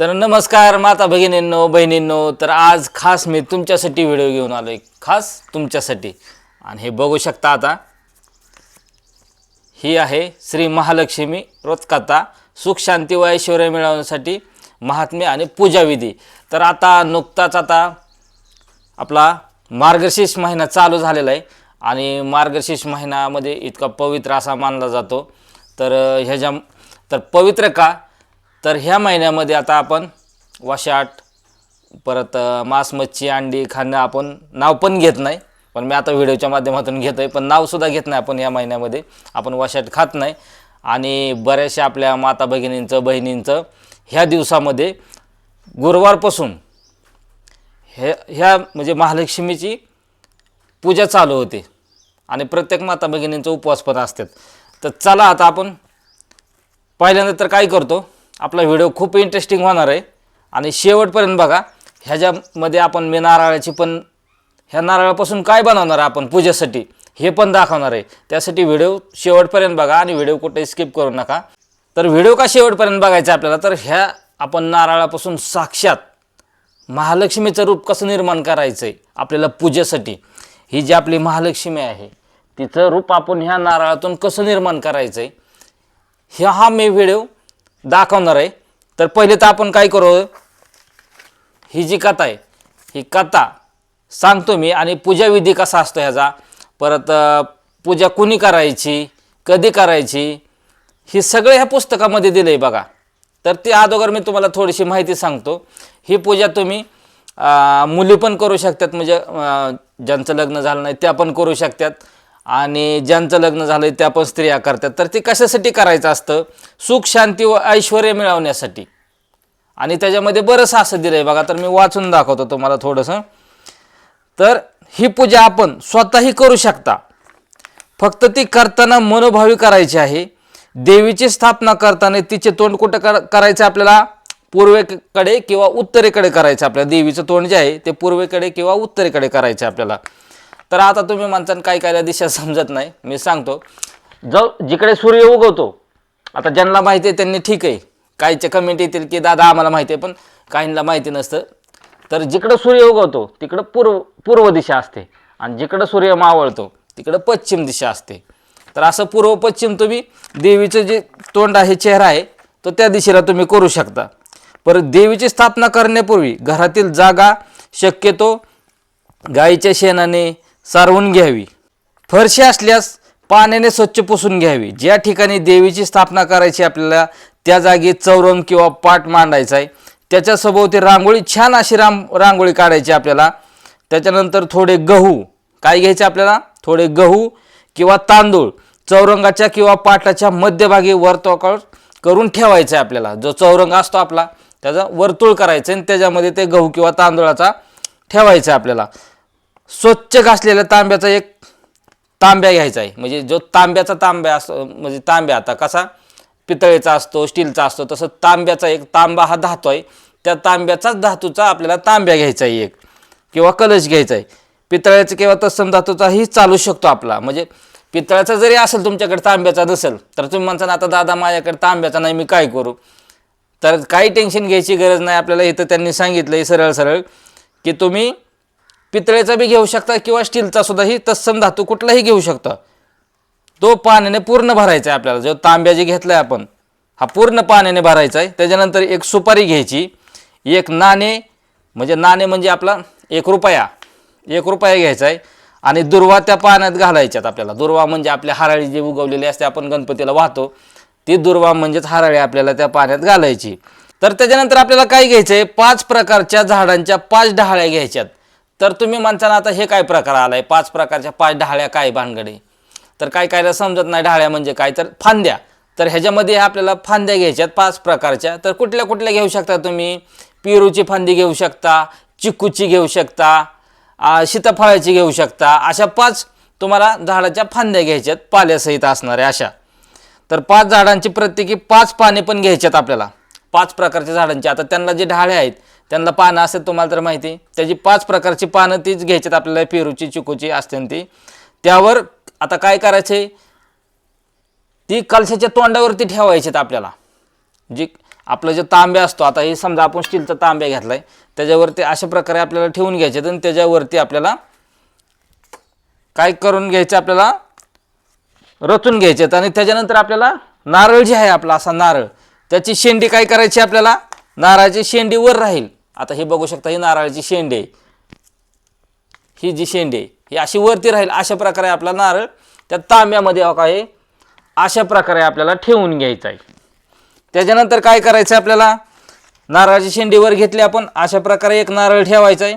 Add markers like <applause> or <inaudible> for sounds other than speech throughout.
तर नमस्कार माता भगिनींनो बहिणींनो. तर आज खास मी तुमच्यासाठी व्हिडिओ घेऊन आलो आहे खास तुमच्यासाठी. आणि हे बघू शकता आता. ही आहे श्री महालक्ष्मी व्रतकथा सुख शांती व ऐश्वर्य मिळवण्यासाठी महात्म्य आणि पूजाविधी तर आता नुकताच आता आपला मार्गशीर्ष महिना चालू झालेला आहे. आणि मार्गशीर्ष महिन्यामध्ये इतका पवित्र असा मानला जातो. तर ह्याच्या तर पवित्र का? तर ह्या महिन्यामध्ये आता आपण वशाट परत मांस मच्छी अंडी खाणं आपण नाव पण घेत नाही. पण मी आता व्हिडिओच्या माध्यमातून घेतो आहे पण नावसुद्धा घेत नाही आपण या महिन्यामध्ये. आपण वशाट खात नाही. आणि बऱ्याचशा आपल्या माता भगिनींचं बहिणींचं ह्या दिवसामध्ये गुरुवारपासून हे ह्या म्हणजे महालक्ष्मीची पूजा चालू होते. आणि प्रत्येक माता भगिनींचं उपवास पण असतात. तर चला आता आपण पहिल्यांदा तर काय करतो? आपला व्हिडिओ खूप इंटरेस्टिंग होणार आहे. आणि शेवटपर्यंत बघा ह्याच्यामध्ये आपण मी नारळाची पण ह्या नारळापासून काय बनवणार आहे आपण पूजेसाठी हे पण दाखवणार आहे. त्यासाठी व्हिडिओ शेवटपर्यंत बघा आणि व्हिडिओ कुठे स्किप करू नका. तर व्हिडिओ का शेवटपर्यंत बघायचा आपल्याला? तर ह्या आपण नारळापासून साक्षात महालक्ष्मीचं रूप कसं निर्माण करायचं आहे आपल्याला पूजेसाठी? ही जी आपली महालक्ष्मी आहे तिचं रूप आपण ह्या नारळातून कसं निर्माण करायचं आहे ह्या हा मी व्हिडिओ दाखवणार आहे. तर पहिले तर आपण काय करू? ही जी कथा आहे ही कथा सांगतो मी आणि पूजाविधी कसा असतो ह्याचा? परत पूजा कुणी करायची कधी करायची ही सगळं ह्या पुस्तकामध्ये दिलं आहे बघा. तर ती अगोदर मी तुम्हाला थोडीशी माहिती सांगतो. ही पूजा तुम्ही मुली पण करू शकतात म्हणजे ज्यांचं लग्न झालं नाही त्या पण करू शकतात. आणि ज्यांचं लग्न झालं त्या पण स्त्रिया करतात. तर ती कशासाठी करायचं असतं? सुख शांती व ऐश्वर मिळवण्यासाठी. आणि त्याच्यामध्ये बरंच असं दिलं आहे बघा तर मी वाचून दाखवतो तुम्हाला थोडंसं. तर ही पूजा आपण स्वतःही करू शकता. फक्त ती करताना मनोभावी करायची आहे. देवीची स्थापना करताना तिचे तोंड कुठं कर करायचं आपल्याला? पूर्वेकडे किंवा उत्तरेकडे करायचं आपल्याला. देवीचं तोंड जे आहे ते पूर्वेकडे किंवा उत्तरेकडे करायचं आपल्याला. तर आता तुम्ही म्हणता काय काय दिशा समजत नाही. मी सांगतो. जो जिकडे सूर्य उगवतो आता ज्यांना माहिती आहे त्यांनी ठीक आहे. काहीचे कमेंट येतील की दादा आम्हाला माहिती आहे पण काहींना माहिती नसतं. तर जिकडं सूर्य उगवतो तिकडं पूर्व पूर्व दिशा असते. आणि जिकडं सूर्य मावळतो तिकडं पश्चिम दिशा असते. तर असं पूर्व पश्चिम तुम्ही देवीचं जे तोंड आहे चेहरा आहे तो त्या दिशेला तुम्ही करू शकता. परत देवीची स्थापना करण्यापूर्वी घरातील जागा शक्यतो गाईच्या शेणाने सारवून घ्यावी. फरशी असल्यास पाण्याने स्वच्छ पुसून घ्यावी. ज्या ठिकाणी देवीची स्थापना करायची आपल्याला त्या जागी चौरंग किंवा पाट मांडायचा आहे. त्याच्या सभोवती रांगोळी छान अशी राम रांगोळी काढायची आपल्याला. त्याच्यानंतर थोडे गहू. काय घ्यायचे आपल्याला? थोडे गहू किंवा तांदूळ. चौरंगाच्या किंवा पाटाच्या मध्यभागी वर्तुळ करून ठेवायचं आहे आपल्याला. जो चौरंग असतो आपला त्याचा वर्तुळ करायचं आणि त्याच्यामध्ये ते गहू किंवा तांदूळाचा ठेवायचा आहे आपल्याला. स्वच्छ घासलेला तांब्याचा एक तांब्या घ्यायचा आहे. म्हणजे जो तांब्याचा तांब्या असतो म्हणजे तांब्या आता कसा पितळेचा असतो स्टीलचा असतो तसं तांब्याचा एक तांबा हा धातू आहे. त्या तांब्याचाच धातूचा आपल्याला तांब्या घ्यायचा आहे एक. किंवा कलश घ्यायचा आहे. पितळ्याचा किंवा तत्सम धातूचाही चालू शकतो आपला. म्हणजे पितळ्याचा जरी असेल तुमच्याकडे तांब्याचा नसेल तर तुम्ही म्हणता आता दादा माझ्याकडे तांब्याचा नाही मी काय करू? तर काही टेन्शन घ्यायची गरज नाही. आपल्याला इथं त्यांनी सांगितलं आहे सरळ सरळ की तुम्ही पितळेचा बी घेऊ शकता किंवा स्टीलचा सुद्धाही तत्सम धातू कुठलाही घेऊ शकता. तो पाण्याने पूर्ण भरायचा आहे आपल्याला. जो तांब्या जे घेतला आहे आपण हा पूर्ण पाण्याने भरायचा आहे. त्याच्यानंतर एक सुपारी घ्यायची. एक नाणे म्हणजे नाणे म्हणजे आपला एक रुपया. एक रुपया घ्यायचा आहे. आणि दुर्वा त्या पाण्यात घालायच्यात आपल्याला. दुर्वा म्हणजे आपल्या हराळी जी उगवलेली असते आपण गणपतीला वाहतो ती दुर्वा म्हणजेच हराळी आपल्याला त्या पाण्यात घालायची. तर त्याच्यानंतर आपल्याला काय घ्यायचं आहे पाच प्रकारच्या झाडांच्या पाच डहाळ्या घ्यायच्यात. तर तुम्ही म्हणताना आता हे काय प्रकार आलाय? पाच प्रकारच्या पाच ढाळ्या काय भानगडे? तर काय कायला समजत नाही ढाळ्या म्हणजे काय? तर फांद्या. तर ह्याच्यामध्ये आपल्याला फांद्या घ्यायच्यात पाच प्रकारच्या. तर कुठल्या कुठल्या घेऊ शकता तुम्ही? पेरूची फांदी घेऊ शकता चिक्कूची घेऊ शकता सीताफळाची घेऊ शकता. अशा पाच तुम्हाला झाडाच्या फांद्या घ्यायच्यात पाल्यासहित असणाऱ्या अशा. तर पाच झाडांची प्रत्येकी पाच पाने पण घ्यायच्यात आपल्याला. पाच प्रकारच्या झाडांची. आता त्यांना जे ढाळे आहेत त्यांना पानं असेल तुम्हाला तर माहिती. आहे. त्याची पाच प्रकारची पानं तीच घ्यायच्यात आपल्याला पेरूची चिकूची असते ती. त्यावर आता काय करायचे ती कलशाच्या तोंडावरती ठेवायचीत आपल्याला. जी आपलं जे तांब्या असतो आता हे समजा आपण स्टीलचा तांब्या घेतला आहे त्याच्यावरती अशा प्रकारे आपल्याला ठेवून घ्यायचे आणि त्याच्यावरती आपल्याला काय करून घ्यायचं आपल्याला? रचून घ्यायचे आणि त्याच्यानंतर आपल्याला नारळ जे आहे आपला असा नारळ त्याची शेंडी काय करायची आपल्याला? नारळाची शेंडी वर राहील. आता हे बघू शकता ही नारळाची शेंडी आहे. ही जी शेंडी आहे ही अशी वरती राहील. अशा प्रकारे आपला नारळ त्या तांब्यामध्ये हो काय अशा प्रकारे आपल्याला ठेवून घ्यायचा आहे. त्याच्यानंतर काय करायचं आहे आपल्याला? नारळाची शेंडी वर घेतली आपण अशा प्रकारे एक नारळ ठेवायचा आहे.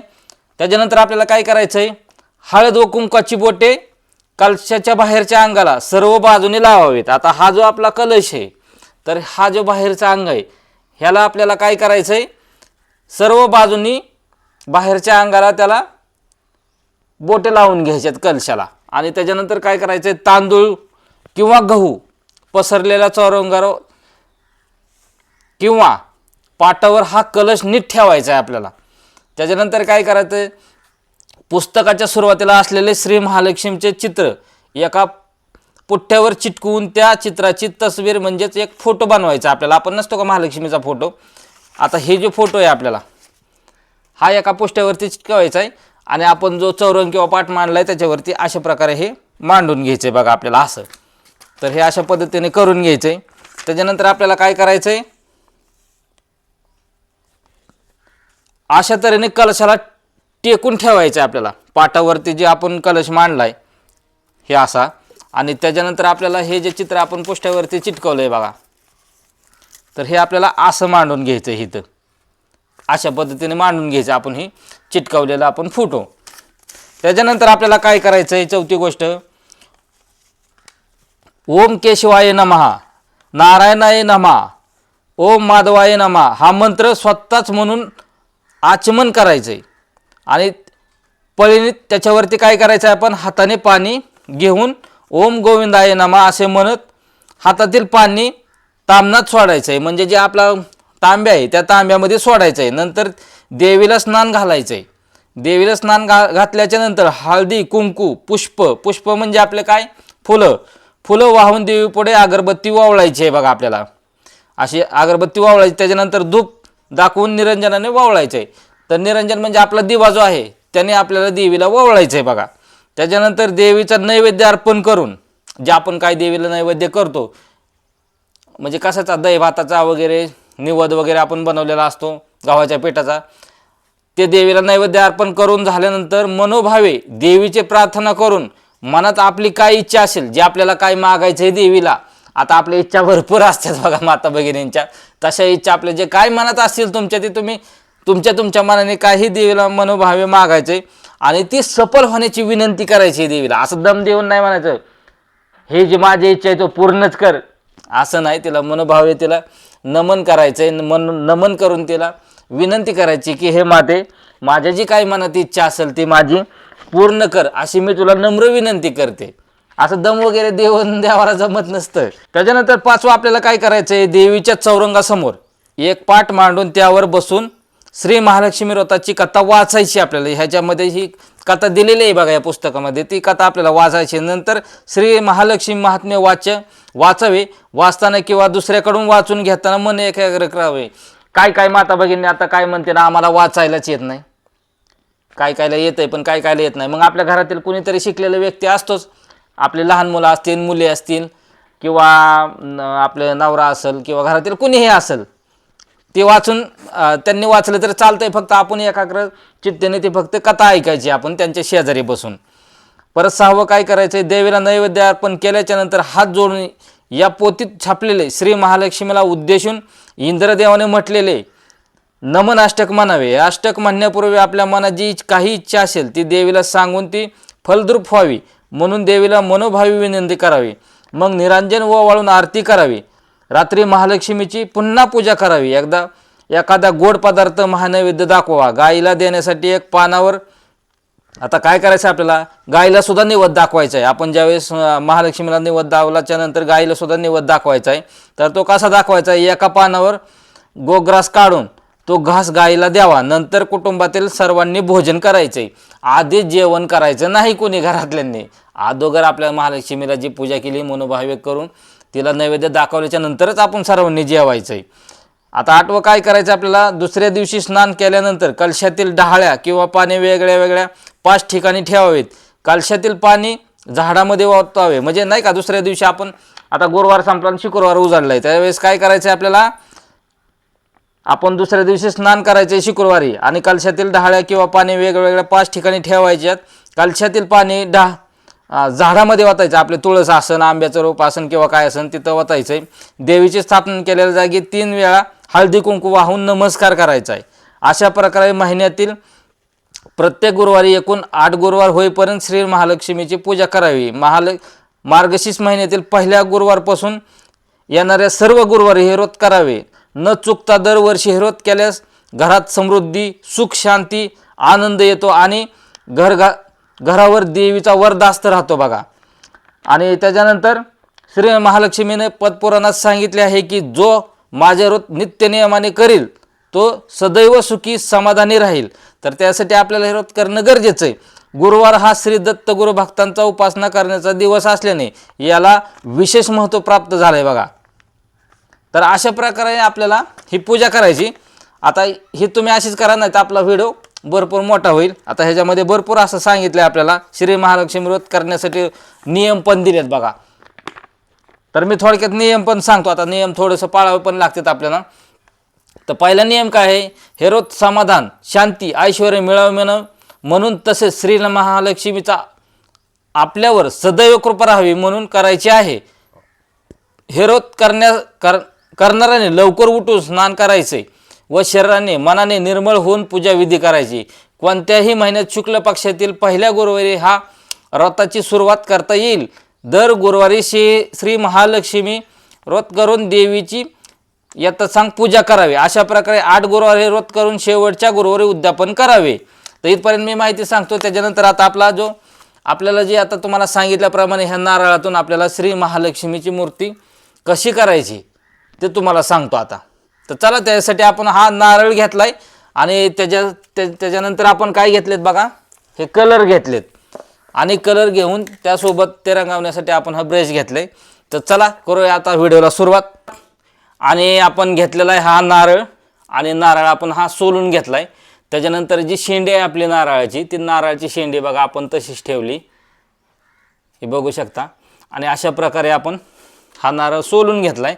त्याच्यानंतर आपल्याला काय करायचं आहे? हळद व कुंकाची बोटे कलशाच्या बाहेरच्या अंगाला सर्व बाजूने लावावेत. आता हा जो आपला कलश आहे तर हा जो बाहेरचा अंग आहे ह्याला आपल्याला काय करायचं आहे सर्व बाजूनी बाहेरच्या अंगाला त्याला बोटे लावून घ्यायच्यात कलशाला. आणि त्याच्यानंतर काय करायचं आहे तांदूळ किंवा गहू पसरलेला चौरंगार किंवा पाटावर हा कलश नीट ठेवायचा आहे आपल्याला. त्याच्यानंतर काय करायचं आहे पुस्तकाच्या सुरुवातीला असलेले श्री महालक्ष्मीचे चित्र एका पुठ्ठ्यावर चिटकवून त्या चित्राची तस्वीर म्हणजेच एक फोटो बनवायचा आपल्याला. आपण नसतो का महालक्ष्मीचा फोटो? आता हे जो फोटो आहे आपल्याला हा एका पुष्ट्यावरती चिटकवायचा आहे आणि आपण जो चौरंग किंवा पाठ मांडला आहे त्याच्यावरती अशा प्रकारे हे मांडून घ्यायचं आहे बघा आपल्याला असं. तर हे अशा पद्धतीने करून घ्यायचं आहे त्याच्यानंतर आपल्याला काय करायचं आहे अशा तऱ्हेने कलशाला टेकून ठेवायचं आहे आपल्याला. पाटावरती जे आपण कलश मांडला आहे हे असा. आणि त्याच्यानंतर आपल्याला हे जे चित्र आपण पुष्ट्यावरती चिटकवलं आहे बघा. तर हे आपल्याला असं मांडून घ्यायचं आहे इथं. अशा पद्धतीने मांडून घ्यायचं आपण हे चिटकवलेला आपण फोटो. त्याच्यानंतर आपल्याला काय करायचं आहे चौथी गोष्ट. ओम केशवाय नमहा नारायणाय नमा ओम माधवाय नमा हा मंत्र स्वतःच म्हणून आचमन करायचं आहे आणि पळीने त्याच्यावरती काय करायचं आहे आपण हाताने पाणी घेऊन ओम गोविंदाय नमा असे म्हणत हातातील पाणी तांबणात सोडायचं आहे म्हणजे जे आपला तांब्या आहे त्या तांब्यामध्ये सोडायचं आहे नंतर देवीला स्नान घालायचं आहे देवीला स्नान घा घातल्याच्या नंतर हळदी कुंकू पुष्प पुष्प म्हणजे आपले काय? फुलं. फुलं वाहून देवीपुढे अगरबत्ती वावळायची आहे बघा आपल्याला. अशी अगरबत्ती वावळायची त्याच्यानंतर धूप दाखवून निरंजनाने वावळायचं आहे तर निरंजन म्हणजे आपला दिवा जो आहे त्याने आपल्याला देवीला वावळायचं आहे बघा. त्याच्यानंतर देवीचा नैवेद्य अर्पण करून जे आपण काय देवीला नैवेद्य करतो म्हणजे कशाचा दही भाताचा वगैरे निवद वगैरे आपण बनवलेला असतो गव्हाच्या पिठाचा ते देवीला नैवेद्य अर्पण करून झाल्यानंतर मनोभावे देवीची प्रार्थना करून मनात आपली काय इच्छा असेल जे आपल्याला काय मागायचं आहे देवीला आता आपल्या इच्छा भरपूर असतात बघा माता भगिनींच्या तशा इच्छा आपल्या जे काय मनात असतील तुमच्या ते तुम्ही तुमच्या तुमच्या मनाने काही देवीला मनोभावे मागायचे आणि ती सफल होण्याची विनंती करायची आहे देवीला. असं दम देऊन नाही म्हणायचं. हे जे माझी इच्छा आहे तो पूर्णच कर. असं नाही तिला मनोभावे तिला. नमन करायचं आहे मन नमन करून तिला विनंती करायची की हे माते माझ्या जी काही मनात इच्छा असेल ती माझी पूर्ण कर. अशी मी तुला नम्र विनंती करते. असं दम वगैरे देऊन <laughs> देवाला जमत नसतं. त्याच्यानंतर पाचवं आपल्याला काय करायचं आहे देवीच्या चौरंगासमोर एक पाठ मांडून त्यावर बसून श्री महालक्ष्मी व्रताची कथा वाचायची आपल्याला. ह्याच्यामध्ये ही कथा दिलेली आहे बघा या पुस्तकामध्ये. ती कथा आपल्याला वाचायची नंतर श्री महालक्ष्मी महात्म्य वाच वाचावे. वाचताना किंवा दुसऱ्याकडून वाचून घेताना मन एकाग्र करावे. काय काय माता भगिनी आता काय म्हणते ना आम्हाला वाचायलाच येत नाही. काय कायला येत आहे पण काय कायला येत नाही. मग आपल्या घरातील कुणीतरी शिकलेला व्यक्ती असतोच. आपले लहान मुलं असतील मुली असतील किंवा आपले नवरा असेल किंवा घरातील कुणीही असेल ते वाचून त्यांनी वाचलं तर चालतंय फक्त आपण एकाग्र चित्तेने ते फक्त कथा ऐकायची आपण त्यांच्या शेजारी बसून. परत सहावं काय करायचं आहे देवीला नैवेद्य अर्पण केल्याच्यानंतर हात जोडून या पोतीत छापलेले श्री महालक्ष्मीला उद्देशून इंद्रदेवाने म्हटलेले नमन अष्टक म्हणावे. अष्टक म्हणण्यापूर्वी आपल्या मनात जी काही इच्छा असेल ती देवीला सांगून ती फलद्रूप व्हावी. म्हणून देवीला मनोभावी विनंती करावी. मग निरांजन व वाळून आरती करावी. रात्री महालक्ष्मीची पुन्हा पूजा करावी. एकदा एखादा गोड पदार्थ महानैवेद्य दाखवा. गाईला देण्यासाठी एक पानावर आता काय करायचं आपल्याला? गाईला सुद्धा निवद दाखवायचा आहे. आपण ज्यावेळेस महालक्ष्मीला निवद दावल्याच्या नंतर गाईला सुद्धा निवद दाखवायचा आहे तर तो कसा दाखवायचा आहे? एका पानावर गोग्रास काढून तो घास गाईला द्यावा. नंतर कुटुंबातील सर्वांनी भोजन करायचे आधी जेवण करायचं नाही कोणी घरातल्यांनी. अगोदर आपल्या महालक्ष्मीला जी पूजा केली मनोभाव्य करून तिला नैवेद्य दाखवल्याच्या नंतरच आपण सर्वांनी जेवायचं आहे आता आठवं काय करायचं आपल्याला? दुसऱ्या दिवशी स्नान केल्यानंतर कलशातील डहाळ्या किंवा पाणी वेगळ्या वेगळ्या पाच ठिकाणी ठेवावेत. कलशातील पाणी झाडामध्ये ओतावे म्हणजे नाही का दुसऱ्या दिवशी आपण आता गुरुवार संपला आणि शुक्रवार उजाडलाय. त्यावेळेस काय करायचं आहे आपल्याला? आपण दुसऱ्या दिवशी स्नान करायचे शुक्रवारी. आणि कलशातील डहाळ्या किंवा पाणी वेगवेगळ्या पाच ठिकाणी ठेवायच्यात. कलशातील पाणी डहा झाडामध्ये वाचायचं आपले तुळस आसन आंब्याचं रोप आसन किंवा काय असन तिथं वाचायचं आहे देवीची स्थापन केलेल्या जागी तीन वेळा हळदी कुंकू वाहून नमस्कार करायचा आहे. अशा प्रकारे महिन्यातील प्रत्येक गुरुवारी एकूण आठ गुरुवार होईपर्यंत श्री महालक्ष्मीची पूजा करावी. महाल मार्गशीर्ष महिन्यातील पहिल्या गुरुवारपासून येणाऱ्या सर्व गुरुवारी हे व्रत करावे. न चुकता दरवर्षी हे व्रत केल्यास घरात समृद्धी सुख शांती आनंद येतो आणि घर घा घरावर देवीचा वरदास्त राहतो बघा. आणि त्याच्यानंतर श्री महालक्ष्मीने पदपुराणात सांगितले आहे की जो माझे व्रत नित्यनियमाने करील तो सदैव सुखी समाधानी राहील. तर त्यासाठी आपल्याला हे व्रत करणं गरजेचं आहे. गुरुवार हा श्री दत्त गुरु भक्तांचा उपासना करण्याचा दिवस असल्याने याला विशेष महत्त्व प्राप्त झालं आहे बघा. तर अशा प्रकारे आपल्याला ही पूजा करायची. आता ही तुम्ही अशीच करा नाही तर आपला व्हिडिओ भरपूर मोठा होईल. आता ह्याच्यामध्ये भरपूर असं सांगितलं आहे आपल्याला श्री महालक्ष्मी व्रत करण्यासाठी नियम पण दिलेत बघा. तर मी थोडक्यात नियम पण सांगतो. आता नियम थोडंसं पाळावं पण लागतात आपल्याला. तर पहिला नियम काय आहे? हे रोज समाधान शांती ऐश्वर मिळवणं म्हणून तसेच श्री महालक्ष्मीचा आपल्यावर सदैव कृपा राहावी म्हणून करायची आहे. हे रोज करण्या कर करणाऱ्याने लवकर उठून स्नान करायचे. व शरीराने मनाने निर्मळ होऊन पूजाविधी करायची. कोणत्याही महिन्यात शुक्ल पक्षातील पहिल्या गुरुवारी हा व्रताची सुरुवात करता येईल. दर गुरुवारी श्री श्री महालक्ष्मी व्रत करून देवीची यथासांग पूजा करावी. अशा प्रकारे आठ गुरुवारी व्रत करून शेवटच्या गुरुवारी उद्यापन करावे. तर इथपर्यंत मी माहिती सांगतो. त्याच्यानंतर आता आपला जो आपल्याला जे आता तुम्हाला सांगितल्याप्रमाणे ह्या नारळातून आपल्याला श्री महालक्ष्मीची मूर्ती कशी करायची ते तुम्हाला सांगतो आता. तर चला त्यासाठी आपण हा नारळ घेतलाय आणि त्याच्या त्याच्यानंतर आपण काय घेतलेत बघा? हे कलर घेतलेत. आणि कलर घेऊन त्यासोबत ते रंगवण्यासाठी आपण हा ब्रश घेतलाय. तर चला करूया आता व्हिडिओला सुरुवात. आणि आपण घेतलेला आहे हा नारळ आणि नारळ आपण हा सोलून घेतला आहे त्याच्यानंतर जी शेंडी आहे आपली नारळाची ती नारळाची शेंडी बघा आपण तशीच ठेवली. हे बघू शकता. आणि अशा प्रकारे आपण हा नारळ सोलून घेतला आहे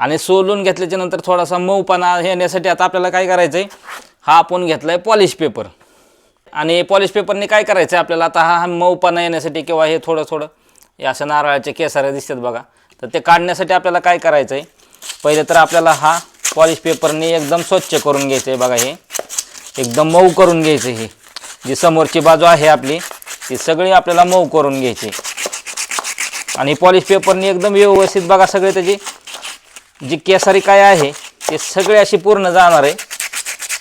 आणि सोलून घेतल्याच्या नंतर थोडासा मऊपणा येण्यासाठी आता आपल्याला काय करायचं आहे हा आपण घेतला आहे पॉलिश पेपर. आणि पॉलिश पेपरने काय करायचं आहे आपल्याला? आता हा मऊपणा येण्यासाठी किंवा हे थोडं थोडं हे असं नारळाचे केसाऱ्या दिसतात बघा. तर ते काढण्यासाठी आपल्याला काय करायचं आहे पहिले तर आपल्याला हा पॉलिश पेपरने एकदम स्वच्छ करून घ्यायचं आहे बघा हे. एकदम मऊ करून घ्यायचं हे. जी समोरची बाजू आहे आपली ती सगळी आपल्याला मऊ करून घ्यायची आणि पॉलिश पेपरने एकदम व्यवस्थित बघा सगळे त्याची जी केसारी काय आहे ते सगळे अशी पूर्ण जाणार आहे.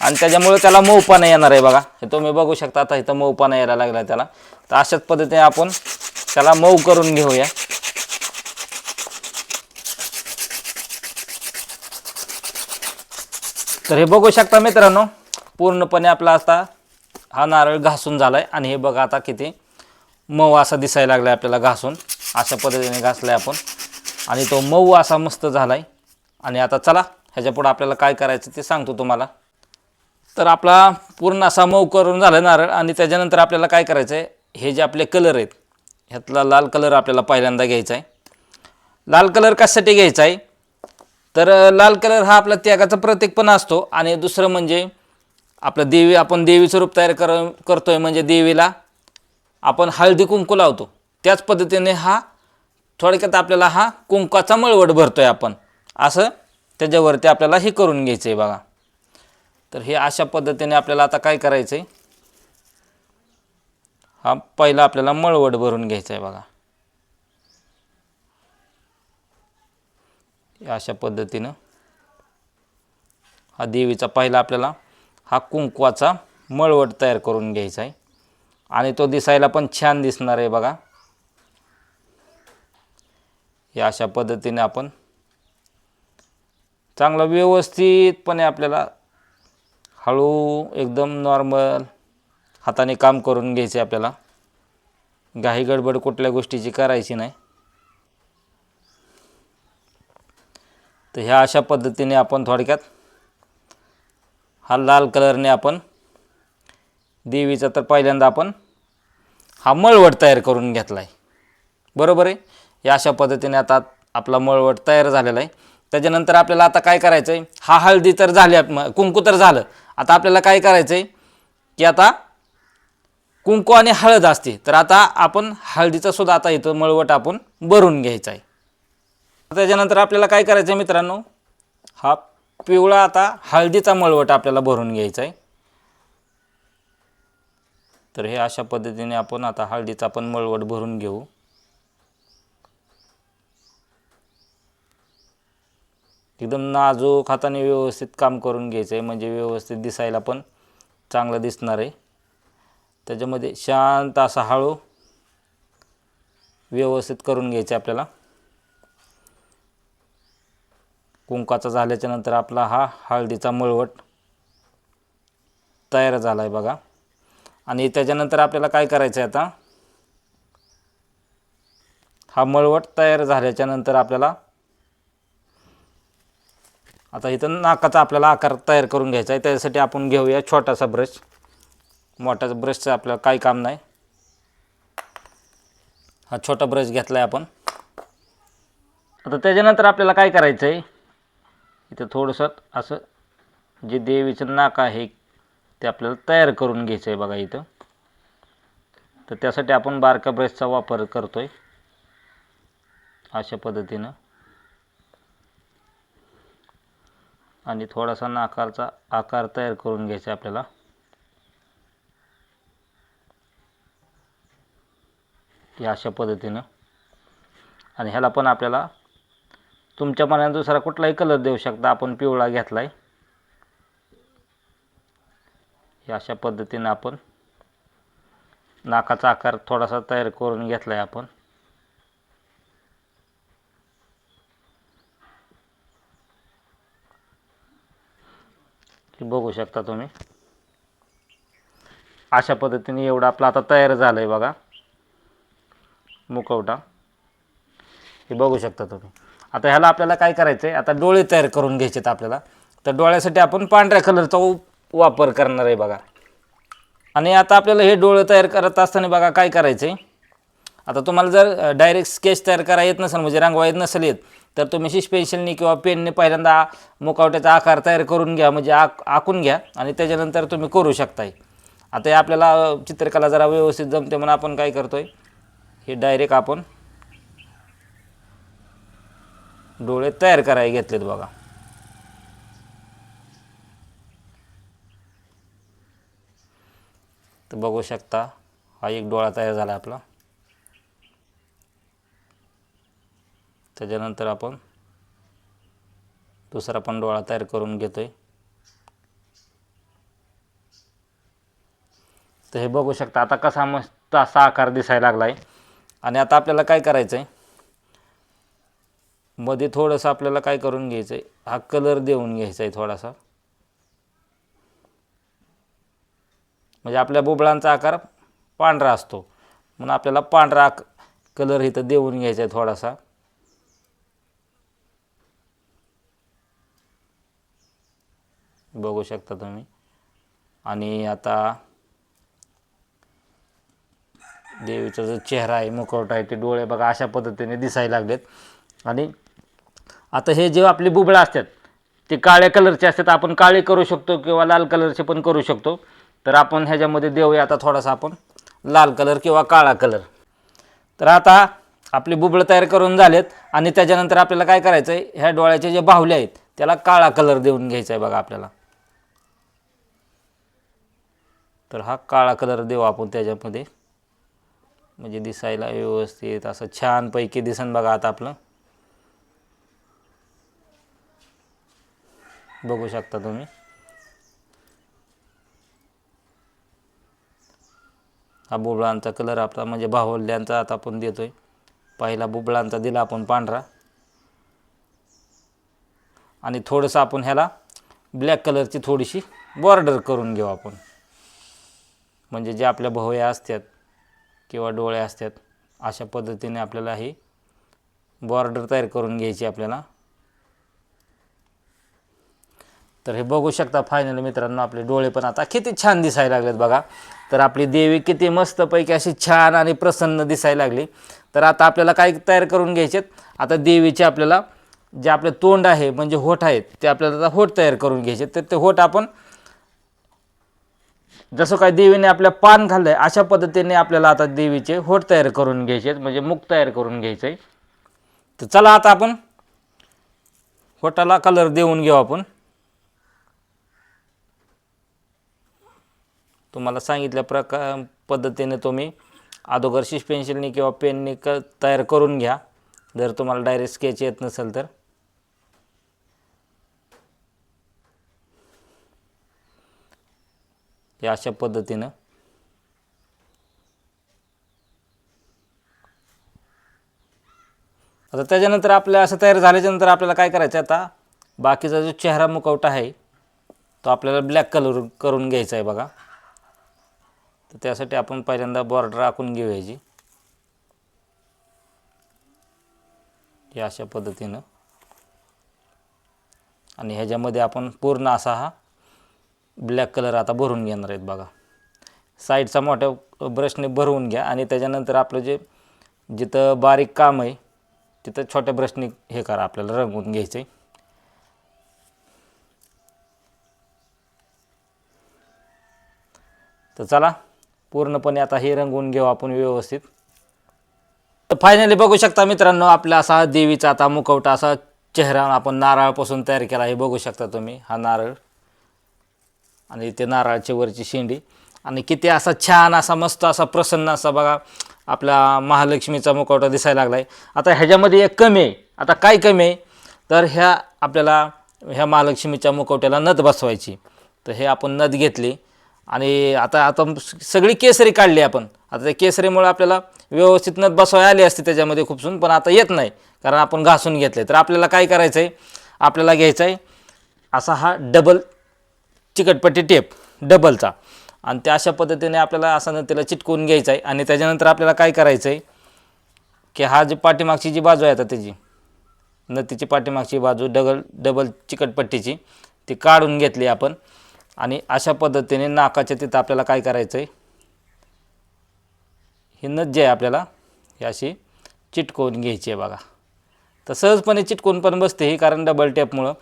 आणि त्याच्यामुळे त्याला मऊपणा येणार आहे बघा. हे तुम्ही बघू शकता आता इथं मऊपणा यायला लागला त्याला. तर अशाच पद्धतीने आपण त्याला मऊ करून घेऊया. तर हे बघू शकता मित्रांनो पूर्णपणे आपला आता हा नारळ घासून झाला आहे आणि हे बघा आता किती मऊ असा दिसायला लागला आहे आपल्याला घासून. अशा पद्धतीने घासला आहे आपण. आणि तो मऊ असा मस्त झाला आहे आणि आता चला ह्याच्यापुढं आपल्याला काय करायचं ते सांगतो तुम्हाला. तर आपला पूर्ण असा मऊ करून झाला नारळ आणि त्याच्यानंतर आपल्याला काय करायचं आहे हे जे आपले कलर आहेत ह्यातला लाल कलर आपल्याला पहिल्यांदा घ्यायचा आहे लाल कलर कशासाठी घ्यायचा आहे तर लाल कलर हा आपला त्यागाचा प्रतीक पण असतो आणि दुसरं म्हणजे आपलं देवी आपण देवीचं रूप तयार कर करतो आहे म्हणजे देवीला आपण हळदी कुंकू लावतो. त्याच पद्धतीने हा थोडक्यात आपल्याला हा कुंकाचा मळवट भरतो आहे आपण. असं त्याच्यावरती आपल्याला हे करून घ्यायचं आहे बघा. तर हे अशा पद्धतीने आपल्याला आता काय करायचं आहे हा पहिला आपल्याला मळवट भरून घ्यायचा आहे बघा अशा पद्धतीनं हा देवीचा पहिला आपल्याला हा कुंकवाचा मळवट तयार करून घ्यायचा आहे आणि तो दिसायला पण छान दिसणार आहे बघा. हे अशा पद्धतीने आपण चांगलं व्यवस्थितपणे आपल्याला हळू एकदम नॉर्मल हाताने काम करून घ्यायचे आपल्याला. घाई गडबड कुठल्या गोष्टीची करायची नाही. तर ह्या अशा पद्धतीने आपण थोडक्यात हा लाल कलरने आपण देवीचा तर पहिल्यांदा आपण हा मळवट तयार करून घेतला आहे बरोबर आहे? या अशा पद्धतीने आता आपला मळवट तयार झालेला आहे. त्याच्यानंतर आपल्याला आता काय करायचं आहे हा हळदी तर झाली कुंकू तर झालं. आता आपल्याला काय करायचं आहे की आता कुंकू आणि हळद असते. तर आता आपण हळदीचा सुद्धा आता इथं मळवट आपण भरून घ्यायचा आहे त्याच्यानंतर आपल्याला काय करायचं आहे मित्रांनो? हा पिवळा आता हळदीचा मळवट आपल्याला भरून घ्यायचा आहे तर हे अशा पद्धतीने आपण आता हळदीचा आपण मळवट भरून घेऊ. एकदम नाजूक हाताने व्यवस्थित काम करून घ्यायचं आहे म्हणजे व्यवस्थित दिसायला पण चांगलं दिसणार आहे. त्याच्यामध्ये शांत असा हळू व्यवस्थित करून घ्यायचं आहे आपल्याला. कुंकाचा झाल्याच्यानंतर आपला हा हळदीचा मळवट तयार झाला आहे बघा. आणि त्याच्यानंतर आपल्याला काय करायचं आहे आता? हा मळवट तयार झाल्याच्यानंतर आपल्याला आता इथं नाकाचा आपल्याला आकार तयार करून घ्यायचा आहे. त्यासाठी आपण घेऊया छोटासा ब्रश. मोठा ब्रशचं आपल्याला काही काम नाही. हा छोटा ब्रश घेतला आहे आपण. आता त्याच्यानंतर आपल्याला काय करायचं आहे इथं थोडंसं असं जे देवीचं नाक आहे ते आपल्याला तयार करून घ्यायचं आहे बघा इथं. तर त्यासाठी आपण बारका ब्रशचा वापर करतो आहे अशा पद्धतीनं. आणि थोडासा नाकारचा आकार तयार करून घ्यायचा आहे आपल्याला. की अशा पद्धतीनं. आणि ह्याला पण आपल्याला तुमच्या मनाने दुसरा कुठलाही कलर देऊ शकता आपण पिवळा घेतला आहे हे अशा पद्धतीनं आपण नाकाचा आकार थोडासा तयार करून घेतला आहे आपण. ती बघू शकता तुम्ही. अशा पद्धतीने एवढा आपलं आता तयार झालं आहे बघा. मुखवटा हे बघू शकता तुम्ही. आता ह्याला आपल्याला काय करायचं आहे आता डोळे तयार करून घ्यायचे आहेत आपल्याला. तर डोळ्यासाठी आपण पांढऱ्या कलरचा उप वापर करणार आहे बघा. आणि आता आपल्याला हे डोळे तयार करत असताना बघा काय करायचं आहे आता तुम्हाला जर डायरेक्ट स्केच तयार करा येत नसेल म्हणजे रंगवा येत नसेल येत तर तुम्ही शिश किंवा पेनने पहिल्यांदा मुकावट्याचा आकार तयार करून घ्या म्हणजे आक आखून घ्या आणि त्याच्यानंतर तुम्ही करू शकताय. आता हे आपल्याला चित्रकला जरा व्यवस्थित जमते म्हणून आपण काय करतोय हे डायरेक्ट आपण डोळे तयार करायला घेतलेत बघा. तर बघू शकता हा एक डोळा तयार झाला आपला. त्याच्यानंतर आपण दुसरा पण डोळा तयार करून घेतो आहे तर हे बघू शकता आता कसा मस्त असा आकार दिसायला लागला आहे आणि आता आपल्याला काय करायचं आहे मध्ये थोडंसं आपल्याला काय करून घ्यायचं आहे हा कलर देऊन घ्यायचा आहे थोडासा. म्हणजे आपल्या बुबळांचा आकार पांढरा असतो. म्हणून आपल्याला पांढरा कलर इथं देऊन घ्यायचा आहे थोडासा. बघू शकता तुम्ही. आणि आता देवीचा जो चेहरा आहे मुखवटा आहे ते डोळे बघा अशा पद्धतीने दिसायला लागलेत. आणि आता हे जे आपले बुबळा असतात ते काळ्या कलरचे असतात. आपण काळे करू शकतो किंवा लाल कलरचे पण करू शकतो. तर आपण ह्याच्यामध्ये देऊया आता थोडासा आपण लाल कलर किंवा काळा कलर. तर आता आपली बुबळं तयार करून झालेत आणि त्याच्यानंतर आपल्याला काय करायचं आहे ह्या डोळ्याचे जे बाहुले आहेत त्याला काळा कलर देऊन घ्यायचा आहे बघा आपल्याला. तर हा काळा कलर देऊ आपण त्याच्यामध्ये. म्हणजे दिसायला व्यवस्थित असं छानपैकी दिसन बघा आता आपलं. बघू शकता तुम्ही. हा बुबळांचा कलर आपला म्हणजे बाहुल्यांचा आता आपण देतोय. पहिला बुबळांचा दिला आपण पांढरा. आणि थोडंसं आपण ह्याला ब्लॅक कलरची थोडीशी बॉर्डर करून घेऊ आपण. म्हणजे जे आपल्या भोवया असतात किंवा डोळे असतात अशा पद्धतीने आपल्याला ही बॉर्डर तयार करून घ्यायची आपल्याला. तर हे बघू शकता फायनल मित्रांनो आपले डोळे पण आता किती छान दिसायला लागलेत बघा. तर आपली देवी किती मस्तपैकी अशी छान आणि प्रसन्न दिसायला लागली. तर आता आपल्याला काय तयार करून घ्यायचेत? आता देवीचे आपल्याला जे आपले तोंड आहे म्हणजे होठ आहेत ते आपल्याला आता होठ तयार करून घ्यायचे. तर ते होठ आपण जसं काय देवीने आपल्या पान खाल्लंय अशा पद्धतीने आपल्याला आता देवीचे होठ तयार करून घ्यायचे आहेत, म्हणजे मुख तयार करून घ्यायचे तर चला आता आपण होटाला कलर देऊन घेऊ आपण. तुम्हाला सांगितल्या प्रका पद्धतीने तुम्ही अगोदर शिश पेन्सिलने किंवा पेनने क तयार करून घ्या. जर तुम्हाला डायरेक्ट स्केच येत नसेल तर. या अशा पद्धतीनं. आता त्याच्यानंतर आपल्या असं तयार झाल्याच्यानंतर आपल्याला काय करायचं आहे आता? बाकीचा जो चेहरा मुखवटा आहे तो आपल्याला ब्लॅक कलर करून घ्यायचा आहे बघा. तर त्यासाठी आपण पहिल्यांदा बॉर्डर आखून घेऊयाची या अशा पद्धतीनं. आणि ह्याच्यामध्ये आपण पूर्ण असा हा ब्लॅक कलर आता भरून घेणार आहेत बघा. साईडचा मोठ्या ब्रशने भरवून घ्या आणि त्याच्यानंतर आपलं जे जिथं बारीक काम आहे तिथं छोट्या ब्रशने हे करा आपल्याला रंगवून घ्यायचं आहे तर चला पूर्णपणे आता हे रंगवून घेऊ आपण व्यवस्थित. तर फायनली बघू शकता मित्रांनो आपला असा देवीचा आता मुखवटा असा चेहरा आपण नारळापासून तयार केला हे बघू शकता तुम्ही हा नारळ. आणि ते नारळाची वरची शेंडी. आणि किती असा छान असा मस्त असा प्रसन्न असा बघा आपला महालक्ष्मीचा मुखवटा दिसायला लागला आहे आता ह्याच्यामध्ये एक कमी आहे. आता काय कमी आहे? तर ह्या आपल्याला ह्या महालक्ष्मीच्या मुखवट्याला नथ बसवायची. तर हे आपण नथ घेतली. आणि आता आता सगळी केसरी काढली आपण. आता त्या केसरीमुळे आपल्याला व्यवस्थित नथ बसवायला आली असते त्याच्यामध्ये खूपसून पण आता येत नाही. कारण आपण घासून घेतले तर आपल्याला काय करायचं आहे आपल्याला घ्यायचं आहे असा हा डबल चिकटपट्टी टेप डबलचा. आणि त्या अशा पद्धतीने आपल्याला असा त्याला चिटकवून घ्यायचा आहे. आणि त्याच्यानंतर आपल्याला काय करायचं आहे? की हा जी पाठीमागची जी बाजू आहे आता त्याची नथीची पाठीमागची बाजू डबल डबल चिकटपट्टीची ती काढून घेतली आपण. आणि अशा पद्धतीने नाकाच्या तिथं आपल्याला काय करायचं आहे? ही नथ जी आहे आपल्याला ही अशी चिटकवून घ्यायची आहे बघा. तर सहजपणे चिटकून पण बसते ही कारण डबल टेपमुळं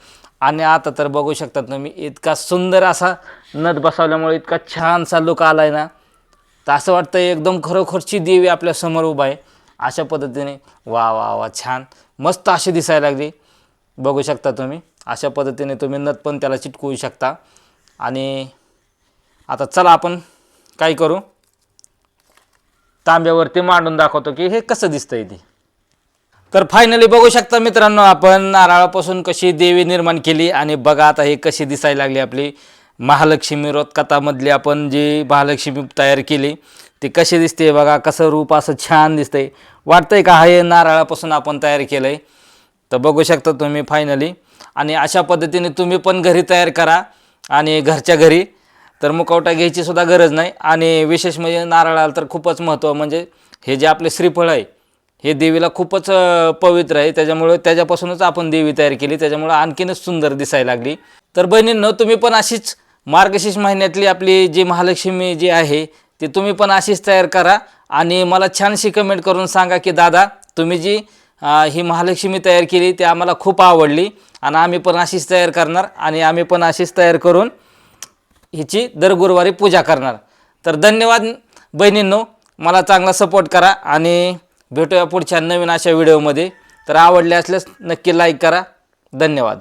आणि आता तर बघू शकतात तुम्ही इतका सुंदर असा नथ बसवल्यामुळे इतका छानसा लुक आला आहे ना. तर असं वाटतं एकदम खरोखरची देवी आपल्यासमोर उभा आहे. अशा पद्धतीने वा वा वा छान. मस्त अशी दिसायला लागली. बघू शकता तुम्ही. अशा पद्धतीने तुम्ही नथ पण त्याला चिटकवू शकता. आणि आता चला आपण काय करू? तांब्यावरती मांडून दाखवतो की हे कसं दिसतंय ते. तर फायनली बघू शकता मित्रांनो आपण नारळापासून कशी देवी निर्माण केली आणि बघा आता हे कशी दिसायला लागली आपली. महालक्ष्मी रोत कथामधली आपण जी महालक्ष्मी तयार केली ती कशी दिसते बघा कसं रूप असं छान दिसतंय. वाटतंय का हे नारळापासून आपण तयार केलं आहे तर बघू शकता तुम्ही फायनली आणि अशा पद्धतीने तुम्ही पण घरी तयार करा आणि घरच्या घरी. तर मुखवटा घ्यायची सुद्धा गरज नाही. आणि विशेष म्हणजे नारळाला तर खूपच महत्त्व म्हणजे हे जे आपले श्रीफळ आहे हे देवीला खूपच पवित्र आहे. त्याच्यामुळे त्याच्यापासूनच आपण देवी तयार केली. त्याच्यामुळं आणखीनच सुंदर दिसायला लागली. तर बहिणींनो तुम्ही पण अशीच मार्गशीर्ष महिन्यातली आपली जी महालक्ष्मी जी आहे ती तुम्ही पण अशीच तयार करा. आणि मला छानशी कमेंट करून सांगा की दादा तुम्ही जी ही महालक्ष्मी तयार केली ती आम्हाला खूप आवडली. आणि आम्ही पण अशीच तयार करणार. आणि आम्ही पण अशीच तयार करून हिची दर गुरुवारी पूजा करणार. तर धन्यवाद बहिणींनो. मला चांगला सपोर्ट करा. आणि भेटूया पुढच्या नवीन अशा व्हिडिओमध्ये. तर आवडले असल्यास नक्की लाईक करा. धन्यवाद.